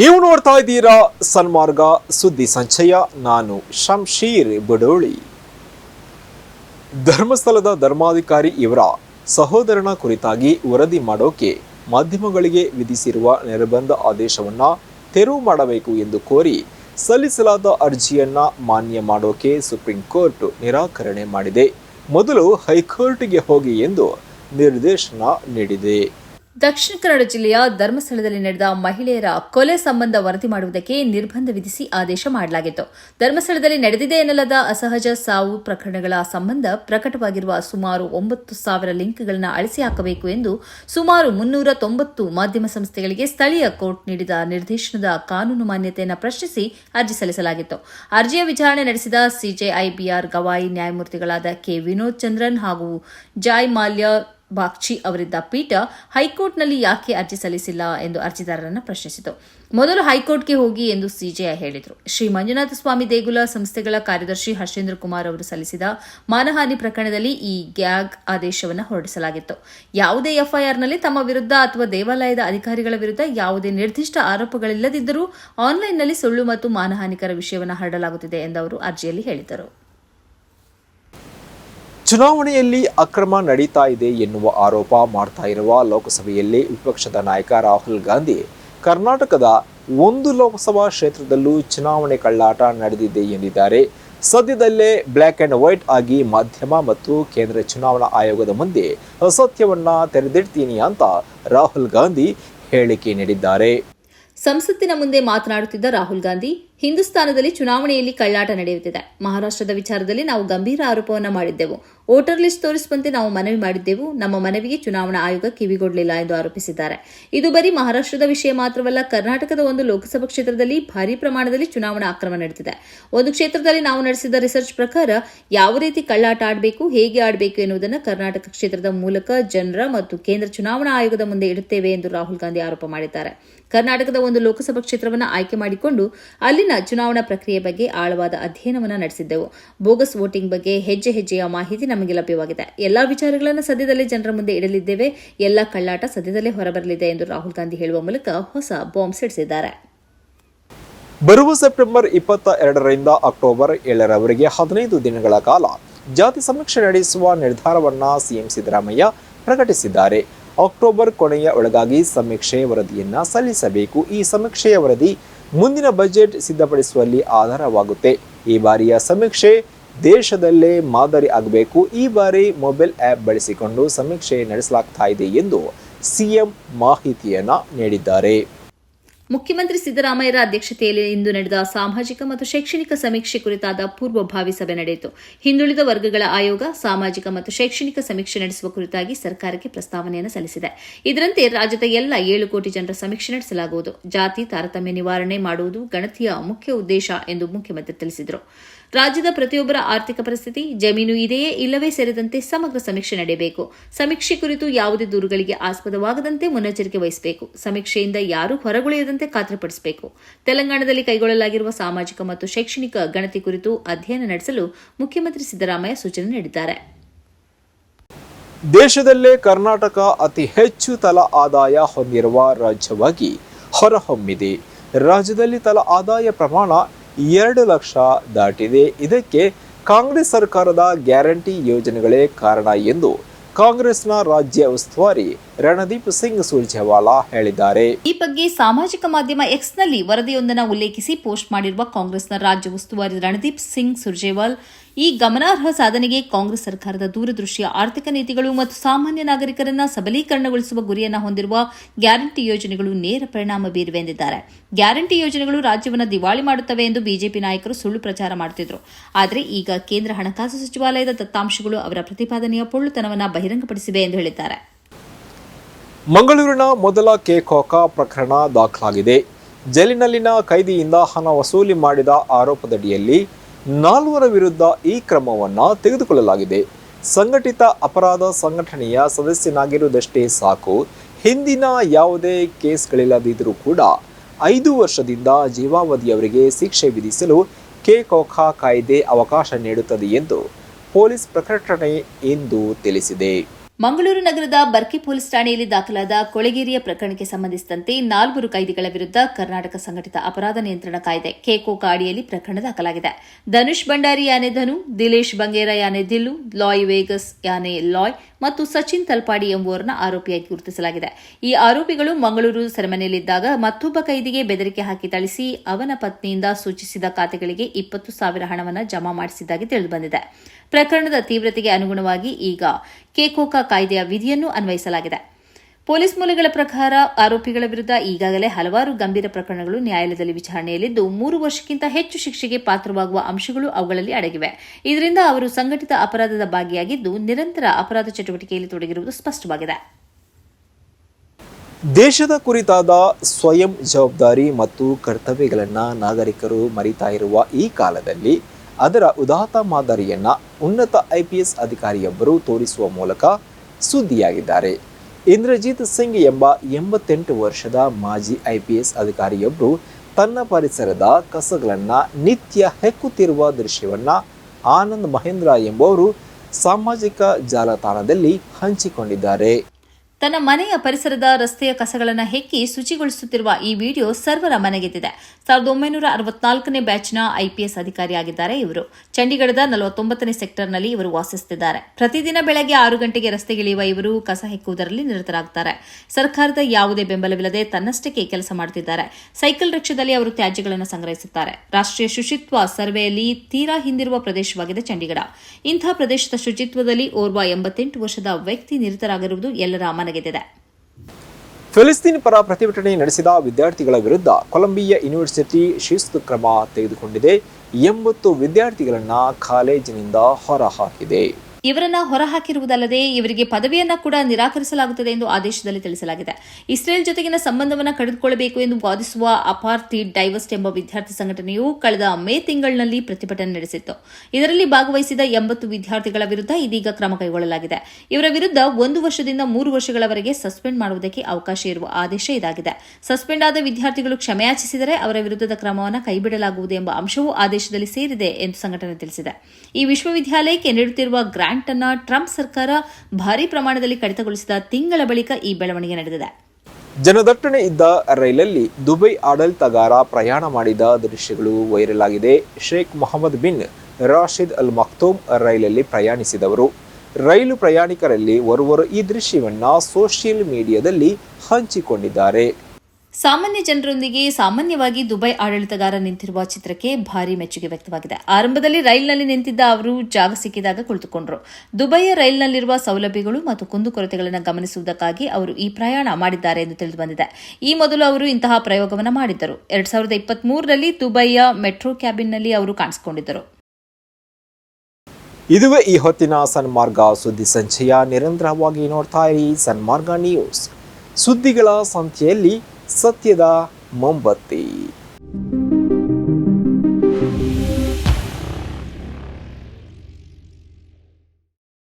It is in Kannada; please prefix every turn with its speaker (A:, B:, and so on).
A: ನೀವು ನೋಡ್ತಾ ಇದ್ದೀರಾ ಸನ್ಮಾರ್ಗ ಸುದ್ದಿ ಸಂಚಯ, ನಾನು ಶಂಶೀರ್ ಬಡೋಳಿ. ಧರ್ಮಸ್ಥಳದ ಧರ್ಮಾಧಿಕಾರಿ ಇವರ ಸಹೋದರನ ಕುರಿತಾಗಿ ವರದಿ ಮಾಡೋಕೆ ಮಾಧ್ಯಮಗಳಿಗೆ ವಿಧಿಸಿರುವ ನಿರ್ಬಂಧ ಆದೇಶವನ್ನ ತೆರವು ಮಾಡಬೇಕು ಎಂದು ಕೋರಿ ಸಲ್ಲಿಸಲಾದ ಅರ್ಜಿಯನ್ನ ಮಾನ್ಯ ಮಾಡೋಕೆ ಸುಪ್ರೀಂ ಕೋರ್ಟ್ ನಿರಾಕರಣೆ ಮಾಡಿದೆ. ಮೊದಲು ಹೈಕೋರ್ಟ್ಗೆ ಹೋಗಿ ಎಂದು ನಿರ್ದೇಶನ ನೀಡಿದೆ.
B: ದಕ್ಷಿಣ ಕನ್ನಡ ಜಿಲ್ಲೆಯ ಧರ್ಮಸ್ಥಳದಲ್ಲಿ ನಡೆದ ಮಹಿಳೆಯರ ಕೊಲೆ ಸಂಬಂಧ ವರದಿ ಮಾಡುವುದಕ್ಕೆ ನಿರ್ಬಂಧ ವಿಧಿಸಿ ಆದೇಶ ಮಾಡಲಾಗಿತ್ತು. ಧರ್ಮಸ್ಥಳದಲ್ಲಿ ನಡೆದಿದೆ ಎನ್ನಲಾದ ಅಸಹಜ ಸಾವು ಪ್ರಕರಣಗಳ ಸಂಬಂಧ ಪ್ರಕಟವಾಗಿರುವ ಸುಮಾರು ಒಂಬತ್ತು ಸಾವಿರ ಲಿಂಕ್ಗಳನ್ನು ಅಳಿಸಿ ಹಾಕಬೇಕು ಎಂದು ಸುಮಾರು ಮುನ್ನೂರ ತೊಂಬತ್ತು ಮಾಧ್ಯಮ ಸಂಸ್ಥೆಗಳಿಗೆ ಸ್ಥಳೀಯ ಕೋರ್ಟ್ ನೀಡಿದ ನಿರ್ದೇಶನದ ಕಾನೂನು ಮಾನ್ಯತೆಯನ್ನು ಪ್ರಶ್ನಿಸಿ ಅರ್ಜಿ ಸಲ್ಲಿಸಲಾಗಿತ್ತು. ಅರ್ಜಿಯ ವಿಚಾರಣೆ ನಡೆಸಿದ ಸಿಜೆಐಬಿಆರ್ ಗವಾಯಿ ನ್ಯಾಯಮೂರ್ತಿಗಳಾದ ಕೆ. ವಿನೋದ್ ಚಂದ್ರನ್ ಹಾಗೂ ಜಾಯ್ ಮಾಲ್ಯ ಬಾಗ್ಚಿ ಅವರಿದ್ದ ಪೀಠ ಹೈಕೋರ್ಟ್ನಲ್ಲಿ ಯಾಕೆ ಅರ್ಜಿ ಸಲ್ಲಿಸಿಲ್ಲ ಎಂದು ಅರ್ಜಿದಾರರನ್ನು ಪ್ರಶ್ನಿಸಿತು. ಮೊದಲು ಹೈಕೋರ್ಟ್ಗೆ ಹೋಗಿ ಎಂದು ಸಿಜೆಐ ಹೇಳಿದರು. ಶ್ರೀ ಮಂಜುನಾಥ ಸ್ವಾಮಿ ದೇಗುಲ ಸಂಸ್ಥೆಗಳ ಕಾರ್ಯದರ್ಶಿ ಹರ್ಷೇಂದ್ರ ಕುಮಾರ್ ಅವರು ಸಲ್ಲಿಸಿದ ಮಾನಹಾನಿ ಪ್ರಕರಣದಲ್ಲಿ ಈ ಗ್ಯಾಗ್ ಆದೇಶವನ್ನು ಹೊರಡಿಸಲಾಗಿತ್ತು. ಯಾವುದೇ ಎಫ್ಐಆರ್ನಲ್ಲಿ ತಮ್ಮ ವಿರುದ್ಧ ಅಥವಾ ದೇವಾಲಯದ ಅಧಿಕಾರಿಗಳ ವಿರುದ್ಧ ಯಾವುದೇ ನಿರ್ದಿಷ್ಟ ಆರೋಪಗಳಿಲ್ಲದಿದ್ದರೂ ಆನ್ಲೈನ್ನಲ್ಲಿ ಸುಳ್ಳು ಮತ್ತು ಮಾನಹಾನಿಕರ ವಿಷಯವನ್ನು ಹರಡಲಾಗುತ್ತಿದೆ ಎಂದು ಅವರು ಅರ್ಜಿಯಲ್ಲಿ ಹೇಳಿದರು
A: ಚುನಾವಣೆಯಲ್ಲಿ ಅಕ್ರಮ ನಡೀತಾ ಇದೆ ಎನ್ನುವ ಆರೋಪ ಮಾಡ್ತಾ ಇರುವ ಲೋಕಸಭೆಯಲ್ಲಿ ವಿಪಕ್ಷದ ನಾಯಕ ರಾಹುಲ್ ಗಾಂಧಿ, ಕರ್ನಾಟಕದ ಒಂದು ಲೋಕಸಭಾ ಕ್ಷೇತ್ರದಲ್ಲೂ ಚುನಾವಣೆ ಕಳ್ಳಾಟ ನಡೆದಿದೆ ಎಂದಿದ್ದಾರೆ. ಸದ್ಯದಲ್ಲೇ ಬ್ಲ್ಯಾಕ್ ಆ್ಯಂಡ್ ವೈಟ್ ಆಗಿ ಮಾಧ್ಯಮ ಮತ್ತು ಕೇಂದ್ರ ಚುನಾವಣಾ ಆಯೋಗದ ಮುಂದೆ ಅಸತ್ಯವನ್ನ ತೆರೆದಿಡ್ತೀನಿ ಅಂತ ರಾಹುಲ್ ಗಾಂಧಿ ಹೇಳಿಕೆ ನೀಡಿದ್ದಾರೆ.
B: ಸಂಸತ್ತಿನ ಮುಂದೆ ಮಾತನಾಡುತ್ತಿದ್ದ ರಾಹುಲ್ ಗಾಂಧಿ ಹಿಂದೂಸ್ತಾನದಲ್ಲಿ ಚುನಾವಣೆಯಲ್ಲಿ ಕಳ್ಳಾಟ ನಡೆಯುತ್ತಿದೆ. ಮಹಾರಾಷ್ಟ್ರದ ವಿಚಾರದಲ್ಲಿ ನಾವು ಗಂಭೀರ ಆರೋಪವನ್ನು ಮಾಡಿದ್ದೆವು. ವೋಟರ್ ಲಿಸ್ಟ್ ತೋರಿಸುವಂತೆ ನಾವು ಮನವಿ ಮಾಡಿದ್ದೆವು. ನಮ್ಮ ಮನವಿಗೆ ಚುನಾವಣಾ ಆಯೋಗ ಕಿವಿಗೊಡಲಿಲ್ಲ ಎಂದು ಆರೋಪಿಸಿದ್ದಾರೆ. ಇದು ಬರೀ ಮಹಾರಾಷ್ಟ್ರದ ವಿಷಯ ಮಾತ್ರವಲ್ಲ, ಕರ್ನಾಟಕದ ಒಂದು ಲೋಕಸಭಾ ಕ್ಷೇತ್ರದಲ್ಲಿ ಭಾರೀ ಪ್ರಮಾಣದಲ್ಲಿ ಚುನಾವಣಾ ಅಕ್ರಮ ನಡೆದಿದೆ. ಒಂದು ಕ್ಷೇತ್ರದಲ್ಲಿ ನಾವು ನಡೆಸಿದ ರಿಸರ್ಚ್ ಪ್ರಕಾರ ಯಾವ ರೀತಿ ಕಳ್ಳಾಟ ಆಡಬೇಕು, ಹೇಗೆ ಆಡಬೇಕು ಎನ್ನುವುದನ್ನು ಕರ್ನಾಟಕ ಕ್ಷೇತ್ರದ ಮೂಲಕ ಜನರ ಮತ್ತು ಕೇಂದ್ರ ಚುನಾವಣಾ ಆಯೋಗದ ಮುಂದೆ ಇಡುತ್ತೇವೆ ಎಂದು ರಾಹುಲ್ ಗಾಂಧಿ ಆರೋಪ ಮಾಡಿದ್ದಾರೆ. ಕರ್ನಾಟಕದ ಒಂದು ಲೋಕಸಭಾ ಕ್ಷೇತ್ರವನ್ನು ಆಯ್ಕೆ ಮಾಡಿಕೊಂಡು ಅಲ್ಲಿನ ಚುನಾವಣಾ ಪ್ರಕ್ರಿಯೆ ಬಗ್ಗೆ ಆಳವಾದ ಅಧ್ಯಯನವನ್ನು ನಡೆಸಿದ್ದೆವು. ಬೋಗಸ್ ವೋಟಿಂಗ್ ಬಗ್ಗೆ ಹೆಜ್ಜೆ ಹೆಜ್ಜೆಯ ಮಾಹಿತಿ ನಮಗೆ ಲಭ್ಯವಾಗಿದೆ. ಎಲ್ಲಾ ವಿಚಾರಗಳನ್ನು ಸದ್ಯದಲ್ಲೇ ಜನರ ಮುಂದೆ ಇಡಲಿದ್ದೇವೆ. ಎಲ್ಲ ಕಳ್ಳಾಟ ಸದ್ಯದಲ್ಲೇ ಹೊರಬರಲಿದೆ ಎಂದು ರಾಹುಲ್ ಗಾಂಧಿ ಹೇಳುವ ಮೂಲಕ ಹೊಸ ಬಾಂಬ್ ಸಿಡಿಸಿದ್ದಾರೆ.
A: ಬರುವ ಸೆಪ್ಟೆಂಬರ್ ಇಪ್ಪತ್ತ ಎರಡರಿಂದ ಅಕ್ಟೋಬರ್ ಏಳರವರೆಗೆ ಹದಿನೈದು ದಿನಗಳ ಕಾಲ ಜಾತಿ ಸಮೀಕ್ಷೆ ನಡೆಸುವ ನಿರ್ಧಾರವನ್ನ ಸಿಎಂ ಸಿದ್ದರಾಮಯ್ಯ ಪ್ರಕಟಿಸಿದ್ದಾರೆ. ಅಕ್ಟೋಬರ್ ಕೊನೆಯ ಒಳಗಾಗಿ ಸಮೀಕ್ಷೆ ವರದಿಯನ್ನ ಸಲ್ಲಿಸಬೇಕು. ಈ ಸಮೀಕ್ಷೆಯ ವರದಿ ಮುಂದಿನ ಬಜೆಟ್ ಸಿದ್ಧಪಡಿಸುವಲ್ಲಿ ಆಧಾರವಾಗುತ್ತೆ. ಈ ಬಾರಿಯ ಸಮೀಕ್ಷೆ, ದೇಶದಲ್ಲೇ ಮಾದರಿ ಆಗಬೇಕು. ಈ ಬಾರಿ ಮೊಬೈಲ್ ಆ್ಯಪ್ ಬಳಸಿಕೊಂಡು ಸಮೀಕ್ಷೆ ನಡೆಸಲಾಗ್ತಾ ಇದೆ ಎಂದು ಸಿಎಂ ಮಾಹಿತಿಯನ್ನು ನೀಡಿದ್ದಾರೆ.
B: ಮುಖ್ಯಮಂತ್ರಿ ಸಿದ್ದರಾಮಯ್ಯರ ಅಧ್ಯಕ್ಷತೆಯಲ್ಲಿ ಇಂದು ನಡೆದ ಸಾಮಾಜಿಕ ಮತ್ತು ಶೈಕ್ಷಣಿಕ ಸಮೀಕ್ಷೆ ಕುರಿತಾದ ಪೂರ್ವಭಾವಿ ಸಭೆ ನಡೆಯಿತು. ಹಿಂದುಳಿದ ವರ್ಗಗಳ ಆಯೋಗ ಸಾಮಾಜಿಕ ಮತ್ತು ಶೈಕ್ಷಣಿಕ ಸಮೀಕ್ಷೆ ನಡೆಸುವ ಕುರಿತಾಗಿ ಸರ್ಕಾರಕ್ಕೆ ಪ್ರಸ್ತಾವನೆಯನ್ನು ಸಲ್ಲಿಸಿದೆ. ಇದರಂತೆ ರಾಜ್ಯದ ಎಲ್ಲ ಏಳು ಕೋಟಿ ಜನರ ಸಮೀಕ್ಷೆ ನಡೆಸಲಾಗುವುದು. ಜಾತಿ, ತಾರತಮ್ಯ ನಿವಾರಣೆ ಮಾಡುವುದು ಗಣತಿಯ ಮುಖ್ಯ ಉದ್ದೇಶ ಎಂದು ಮುಖ್ಯಮಂತ್ರಿ ತಿಳಿಸಿದರು. ರಾಜ್ಯದ ಪ್ರತಿಯೊಬ್ಬರ ಆರ್ಥಿಕ ಪರಿಸ್ಥಿತಿ, ಜಮೀನು ಇದೆಯೇ ಇಲ್ಲವೇ ಸೇರಿದಂತೆ ಸಮಗ್ರ ಸಮೀಕ್ಷೆ ನಡೆಯಬೇಕು. ಸಮೀಕ್ಷೆ ಕುರಿತು ಯಾವುದೇ ದೂರುಗಳಿಗೆ ಆಸ್ಪದವಾಗದಂತೆ ಮುನ್ನೆಚ್ಚರಿಕೆ ವಹಿಸಬೇಕು. ಸಮೀಕ್ಷೆಯಿಂದ ಯಾರೂ ಹೊರಗುಳಿಯದಂತೆ ಖಾತ್ರಿಪಡಿಸಬೇಕು ತೆಲಂಗಾಣದಲ್ಲಿ ಕೈಗೊಳ್ಳಲಾಗಿರುವ ಸಾಮಾಜಿಕ ಮತ್ತು ಶೈಕ್ಷಣಿಕ ಗಣತಿ ಕುರಿತು ಅಧ್ಯಯನ ನಡೆಸಲು ಮುಖ್ಯಮಂತ್ರಿ ಸಿದ್ದರಾಮಯ್ಯ ಸೂಚನೆ ನೀಡಿದ್ದಾರೆ.
A: ದೇಶದಲ್ಲೇ ಕರ್ನಾಟಕ ಅತಿ ಹೆಚ್ಚು ತಲಾ ಆದಾಯ ಹೊಂದಿರುವ ರಾಜ್ಯವಾಗಿ ಹೊರಹೊಮ್ಮಿದೆ. ರಾಜ್ಯದಲ್ಲಿ ತಲಾ ಆದಾಯ ಪ್ರಮಾಣ ಎರಡು ಲಕ್ಷ ದಾಟಿದೆ. ಇದಕ್ಕೆ ಕಾಂಗ್ರೆಸ್ ಸರ್ಕಾರದ ಗ್ಯಾರಂಟಿ ಯೋಜನೆಗಳೇ ಕಾರಣ ಎಂದು ಕಾಂಗ್ರೆಸ್ನ ರಾಜ್ಯ ಉಸ್ತುವಾರಿ ರಣದೀಪ್ ಸಿಂಗ್ ಸುರ್ಜೇವಾಲಾ ಹೇಳಿದ್ದಾರೆ.
B: ಈ ಬಗ್ಗೆ ಸಾಮಾಜಿಕ ಮಾಧ್ಯಮ ಎಕ್ಸ್ನಲ್ಲಿ ವರದಿಯೊಂದನ್ನು ಉಲ್ಲೇಖಿಸಿ ಪೋಸ್ಟ್ ಮಾಡಿರುವ ಕಾಂಗ್ರೆಸ್ನ ರಾಜ್ಯ ಉಸ್ತುವಾರಿ ರಣದೀಪ್ ಸಿಂಗ್ ಸುರ್ಜೇವಾಲ್, ಈ ಗಮನಾರ್ಹ ಸಾಧನೆಗೆ ಕಾಂಗ್ರೆಸ್ ಸರ್ಕಾರದ ದೂರದೃಷ್ಟಿಯ ಆರ್ಥಿಕ ನೀತಿಗಳು ಮತ್ತು ಸಾಮಾನ್ಯ ನಾಗರಿಕರನ್ನ ಸಬಲೀಕರಣಗೊಳಿಸುವ ಗುರಿಯನ್ನು ಹೊಂದಿರುವ ಗ್ಯಾರಂಟಿ ಯೋಜನೆಗಳು ನೇರ ಪರಿಣಾಮ ಬೀರಿವೆ ಎಂದಿದ್ದಾರೆ. ಗ್ಯಾರಂಟಿ ಯೋಜನೆಗಳು ರಾಜ್ಯವನ್ನು ದಿವಾಳಿ ಮಾಡುತ್ತವೆ ಎಂದು ಬಿಜೆಪಿ ನಾಯಕರು ಸುಳ್ಳು ಪ್ರಚಾರ ಮಾಡುತ್ತಿದ್ದರು ಆದರೆ ಈಗ ಕೇಂದ್ರ ಹಣಕಾಸು ಸಚಿವಾಲಯದ ದತ್ತಾಂಶಗಳು ಅವರ ಪ್ರತಿಪಾದನೆಯ ಪೊಳ್ಳುತನವನ್ನು ಬಹಿರಂಗಪಡಿಸಿವೆ ಎಂದು ಹೇಳಿದ್ದಾರೆ.
A: ಮಂಗಳೂರಿನ ಮೊದಲ ಕೇಕೋಕ ಪ್ರಕರಣ ದಾಖಲಾಗಿದೆ. ಜೈಲಿನಲ್ಲಿನ ಕೈದಿಯಿಂದ ಹಣ ವಸೂಲಿ ಮಾಡಿದ ಆರೋಪದಡಿಯಲ್ಲಿ ನಾಲ್ವರ ವಿರುದ್ಧ ಈ ಕ್ರಮವನ್ನು ತೆಗೆದುಕೊಳ್ಳಲಾಗಿದೆ. ಸಂಘಟಿತ ಅಪರಾಧ ಸಂಘಟನೆಯ ಸದಸ್ಯನಾಗಿರುವುದಷ್ಟೇ ಸಾಕು. ಹಿಂದಿನ ಯಾವುದೇ ಕೇಸ್ಗಳಿಲ್ಲದಿದ್ದರೂ ಕೂಡ ಐದು ವರ್ಷದಿಂದ ಜೀವಾವಧಿಯವರಿಗೆ ಶಿಕ್ಷೆ ವಿಧಿಸಲು ಕೇಕೋಖಾ ಕಾಯ್ದೆ ಅವಕಾಶ ನೀಡುತ್ತದೆ ಎಂದು ಪೊಲೀಸ್ ಪ್ರಕಟಣೆ ಎಂದು ತಿಳಿಸಿದೆ.
B: ಮಂಗಳೂರು ನಗರದ ಬರ್ಕಿ ಪೊಲೀಸ್ ಠಾಣೆಯಲ್ಲಿ ದಾಖಲಾದ ಕೊಳೆಗೇರಿಯ ಪ್ರಕರಣಕ್ಕೆ ಸಂಬಂಧಿಸಿದಂತೆ ನಾಲ್ವರು ಕೈದಿಗಳ ವಿರುದ್ಧ ಕರ್ನಾಟಕ ಸಂಘಟಿತ ಅಪರಾಧ ನಿಯಂತ್ರಣ ಕಾಯ್ದೆ ಕೆಕೋ ಕಾಡಿಯಲ್ಲಿ ಪ್ರಕರಣ ದಾಖಲಾಗಿದೆ. ಧನುಷ್ ಭಂಡಾರಿ ಯಾನೆ ಧನು, ದಿಲೇಶ್ ಬಂಗೇರ ಯಾನೆ ದಿಲ್ಲು, ಲಾಯ್ ವೇಗಸ್ ಯಾನೆ ಲಾಯ್ ಮತ್ತು ಸಚಿನ್ ತಲ್ಪಾಡಿ ಎಂಬುವರನ್ನು ಆರೋಪಿಯಾಗಿ ಗುರುತಿಸಲಾಗಿದೆ. ಈ ಆರೋಪಿಗಳು ಮಂಗಳೂರು ಸೆರೆಮನೆಯಲ್ಲಿದ್ದಾಗ ಮತ್ತೊಬ್ಬ ಕೈದಿಗೆ ಬೆದರಿಕೆ ಹಾಕಿ ಥಳಿಸಿ ಅವನ ಪತ್ನಿಯಿಂದ ಸೂಚಿಸಿದ ಖಾತೆಗಳಿಗೆ ಇಪ್ಪತ್ತು ಸಾವಿರ ಹಣವನ್ನು ಜಮಾ ಮಾಡಿಸಿದ್ದಾಗಿ ತಿಳಿದುಬಂದಿದೆ. ಪ್ರಕರಣದ ತೀವ್ರತೆಗೆ ಅನುಗುಣವಾಗಿ ಈಗ ಕೇಕೋಕಾ ಕಾಯ್ದೆಯ ವಿಧಿಯನ್ನು ಅನ್ವಯಿಸಲಾಗಿದೆ. ಪೊಲೀಸ್ ಮೂಲಗಳ ಪ್ರಕಾರ ಆರೋಪಿಗಳ ವಿರುದ್ಧ ಈಗಾಗಲೇ ಹಲವಾರು ಗಂಭೀರ ಪ್ರಕರಣಗಳು ನ್ಯಾಯಾಲಯದಲ್ಲಿ ವಿಚಾರಣೆಯಲ್ಲಿದ್ದು, ಮೂರು ವರ್ಷಕ್ಕಿಂತ ಹೆಚ್ಚು ಶಿಕ್ಷೆಗೆ ಪಾತ್ರವಾಗುವ ಅಂಶಗಳು ಅವುಗಳಲ್ಲಿ ಅಡಗಿವೆ. ಇದರಿಂದ ಅವರು ಸಂಘಟಿತ ಅಪರಾಧದ ಭಾಗಿಯಾಗಿದ್ದು, ನಿರಂತರ ಅಪರಾಧ ಚಟುವಟಿಕೆಯಲ್ಲಿ ತೊಡಗಿರುವುದು ಸ್ಪಷ್ಟವಾಗಿದೆ.
A: ದೇಶದ ಕುರಿತಾದ ಸ್ವಯಂ ಜವಾಬ್ದಾರಿ ಮತ್ತು ಕರ್ತವ್ಯಗಳನ್ನು ನಾಗರಿಕರು ಮರಿತಾ ಇರುವ ಈ ಕಾಲದಲ್ಲಿ ಅದರ ಉದಾತ್ತ ಮಾದರಿಯನ್ನು ಉನ್ನತ ಐಪಿಎಸ್ ಅಧಿಕಾರಿಯೊಬ್ಬರು ತೋರಿಸುವ ಮೂಲಕ ಸುದ್ದಿಯಾಗಿದ್ದಾರೆ. ಇಂದ್ರಜಿತ್ ಸಿಂಗ್ ಎಂಬ ಎಂಬತ್ತೆಂಟು ವರ್ಷದ ಮಾಜಿ ಐ ಪಿ ಎಸ್ ಅಧಿಕಾರಿಯೊಬ್ಬರು ತನ್ನ ಪರಿಸರದ ಕಸಗಳನ್ನು ನಿತ್ಯ ಹೆಕ್ಕುತ್ತಿರುವ ದೃಶ್ಯವನ್ನ ಆನಂದ್ ಮಹೇಂದ್ರ ಎಂಬುವರು ಸಾಮಾಜಿಕ ಜಾಲತಾಣದಲ್ಲಿ ಹಂಚಿಕೊಂಡಿದ್ದಾರೆ.
B: ತನ್ನ ಮನೆಯ ಪರಿಸರದ ರಸ್ತೆಯ ಕಸಗಳನ್ನು ಹೆಕ್ಕಿ ಶುಚಿಗೊಳಿಸುತ್ತಿರುವ ಈ ವಿಡಿಯೋ ಸರ್ವರ ಮನೆಗೆದ್ದಿದೆ. ಸಾವಿರದ ಒಂಬೈನೂರ ಅರವತ್ನಾಲ್ಕನೇ ಬ್ಯಾಚ್ನ ಐಪಿಎಸ್ ಅಧಿಕಾರಿಯಾಗಿದ್ದಾರೆ ಇವರು. ಚಂಡೀಗಢದ ನಲವತ್ತೊಂಬತ್ತನೇ ಸೆಕ್ಟರ್ನಲ್ಲಿ ಇವರು ವಾಸಿಸುತ್ತಿದ್ದಾರೆ. ಪ್ರತಿದಿನ ಬೆಳಗ್ಗೆ ಆರು ಗಂಟೆಗೆ ರಸ್ತೆಗಿಳಿಯುವ ಇವರು ಕಸ ಹೆಕ್ಕುವುದರಲ್ಲಿ ನಿರತರಾಗುತ್ತಾರೆ ಸರ್ಕಾರದ ಯಾವುದೇ ಬೆಂಬಲವಿಲ್ಲದೆ ತನ್ನಷ್ಟಕ್ಕೆ ಕೆಲಸ ಮಾಡುತ್ತಿದ್ದಾರೆ. ಸೈಕಲ್ ರಿಕ್ಷಾದಲ್ಲಿ ಅವರು ತ್ಯಾಜ್ಯಗಳನ್ನು ಸಂಗ್ರಹಿಸುತ್ತಾರೆ. ರಾಷ್ಟ್ರೀಯ ಶುಚಿತ್ವ ಸರ್ವೆಯಲ್ಲಿ ತೀರಾ ಹಿಂದಿರುವ ಪ್ರದೇಶವಾಗಿದೆ ಚಂಡೀಗಢ. ಇಂಥ ಪ್ರದೇಶದ ಶುಚಿತ್ವದಲ್ಲಿ ಓರ್ವ ಎಂಬತ್ತೆಂಟು ವರ್ಷದ ವ್ಯಕ್ತಿ ನಿರತರಾಗಿರುವುದು ಎಲ್ಲರ ಮನಗೆದ್ದಿದೆ
A: ಫಿಲಿಸ್ತೀನ್ ಪರ ಪ್ರತಿಭಟನೆ ನಡೆಸಿದ ವಿದ್ಯಾರ್ಥಿಗಳ ವಿರುದ್ಧ ಕೊಲಂಬಿಯಾ ಯೂನಿವರ್ಸಿಟಿ ಶಿಸ್ತು ಕ್ರಮ ತೆಗೆದುಕೊಂಡಿದೆ ಎಂಬತ್ತು ವಿದ್ಯಾರ್ಥಿಗಳನ್ನ ಕಾಲೇಜಿನಿಂದ ಹೊರಹಾಕಿದೆ.
B: ಇವರನ್ನ ಹೊರಹಾಕಿರುವುದಲ್ಲದೆ ಇವರಿಗೆ ಪದವಿಯನ್ನ ಕೂಡ ನಿರಾಕರಿಸಲಾಗುತ್ತದೆ ಎಂದು ಆದೇಶದಲ್ಲಿ ತಿಳಿಸಲಾಗಿದೆ. ಇಸ್ರೇಲ್ ಜೊತೆಗಿನ ಸಂಬಂಧವನ್ನು ಕಡಿದುಕೊಳ್ಳಬೇಕು ಎಂದು ವಾದಿಸುವ ಅಪಾರ್ಥಿ ಡೈವಸ್ಟ್ ಎಂಬ ವಿದ್ಯಾರ್ಥಿ ಸಂಘಟನೆಯು ಕಳೆದ ಮೇ ತಿಂಗಳಿನಲ್ಲಿ ಪ್ರತಿಭಟನೆ ನಡೆಸಿತ್ತು. ಇದರಲ್ಲಿ ಭಾಗವಹಿಸಿದ ಎಂಬತ್ತು ವಿದ್ಯಾರ್ಥಿಗಳ ವಿರುದ್ಧ ಇದೀಗ ಕ್ರಮ ಕೈಗೊಳ್ಳಲಾಗಿದೆ. ಇವರ ವಿರುದ್ಧ ಒಂದು ವರ್ಷದಿಂದ ಮೂರು ವರ್ಷಗಳವರೆಗೆ ಸಸ್ಪೆಂಡ್ ಮಾಡುವುದಕ್ಕೆ ಅವಕಾಶ ಇರುವ ಆದೇಶ ಇದಾಗಿದೆ. ಸಸ್ಪೆಂಡ್ ಆದ ವಿದ್ಯಾರ್ಥಿಗಳು ಕ್ಷಮೆಯಾಚಿಸಿದರೆ ಅವರ ವಿರುದ್ಧದ ಕ್ರಮವನ್ನು ಕೈಬಿಡಲಾಗುವುದು ಎಂಬ ಅಂಶವೂ ಆದೇಶದಲ್ಲಿ ಸೇರಿದೆ ಎಂದು ಸಂಘಟನೆ ತಿಳಿಸಿದೆ. ಈ ವಿಶ್ವವಿದ್ಯಾಲಯಕ್ಕೆ ನೀಡುತ್ತಿರುವ ಗ್ರಾಂಟ್ ಟ್ರಂಪ್ ಸರ್ಕಾರ ಭಾರೀ ಪ್ರಮಾಣದಲ್ಲಿ ಕಡಿತಗೊಳಿಸಿದ ತಿಂಗಳ ಬಳಿಕ ಈ ಬೆಳವಣಿಗೆ ನಡೆದಿದೆ.
A: ಜನದಟ್ಟಣೆ ಇದ್ದ ರೈಲಲ್ಲಿ ದುಬೈ ಆಡಳಿತಗಾರ ಪ್ರಯಾಣ ಮಾಡಿದ ದೃಶ್ಯಗಳು ವೈರಲ್ ಆಗಿದೆ. ಶೇಖ್ ಮೊಹಮ್ಮದ್ ಬಿನ್ ರಾಶಿದ್ ಅಲ್ ಮಕ್ತೂಮ್ ರೈಲಲ್ಲಿ ಪ್ರಯಾಣಿಸಿದವರು. ರೈಲು ಪ್ರಯಾಣಿಕರಲ್ಲಿ ಓರ್ವರು ಈ ದೃಶ್ಯವನ್ನು ಸೋಷಿಯಲ್ ಮೀಡಿಯಾದಲ್ಲಿ ಹಂಚಿಕೊಂಡಿದ್ದಾರೆ.
B: ಸಾಮಾನ್ಯ ಜನರೊಂದಿಗೆ ಸಾಮಾನ್ಯವಾಗಿ ದುಬೈ ಆಡಳಿತಗಾರ ನಿಂತಿರುವ ಚಿತ್ರಕ್ಕೆ ಭಾರಿ ಮೆಚ್ಚುಗೆ ವ್ಯಕ್ತವಾಗಿದೆ. ಆರಂಭದಲ್ಲಿ ರೈಲ್ನಲ್ಲಿ ನಿಂತಿದ್ದ ಅವರು ಜಾಗ ಸಿಕ್ಕಿದಾಗ ಕುಳಿತುಕೊಂಡರು. ದುಬೈಯ ರೈಲ್ನಲ್ಲಿರುವ ಸೌಲಭ್ಯಗಳು ಮತ್ತು ಕುಂದುಕೊರತೆಗಳನ್ನು ಗಮನಿಸುವುದಕ್ಕಾಗಿ ಅವರು ಈ ಪ್ರಯಾಣ ಮಾಡಿದ್ದಾರೆ ಎಂದು ತಿಳಿದುಬಂದಿದೆ. ಈ ಮೊದಲು ಅವರು ಇಂತಹ ಪ್ರಯೋಗವನ್ನು ಮಾಡಿದ್ದರು. ಎರಡ್ ಸಾವಿರದ ಇಪ್ಪತ್ಮೂರರಲ್ಲಿ ದುಬೈಯ ಮೆಟ್ರೋ ಕ್ಯಾಬಿನ್ನಲ್ಲಿ ಅವರು ಕಾಣಿಸಿಕೊಂಡಿದ್ದರು.
A: ಇದುವೇ ಈ ಹೊತ್ತಿನ ಸನ್ಮಾರ್ಗ ಸುದ್ದಿ ಸಂಚಯ. ನಿರಂತರವಾಗಿ ನೋಡ್ತಾ ಇರಿ ಸನ್ಮಾರ್ಗ ನ್ಯೂಸ್. ಸುದ್ದಿಗಳ ಸಂಖ್ಯೆಯಲ್ಲಿ ಸತ್ಯದ ಮೊಂಬತ್ತಿ.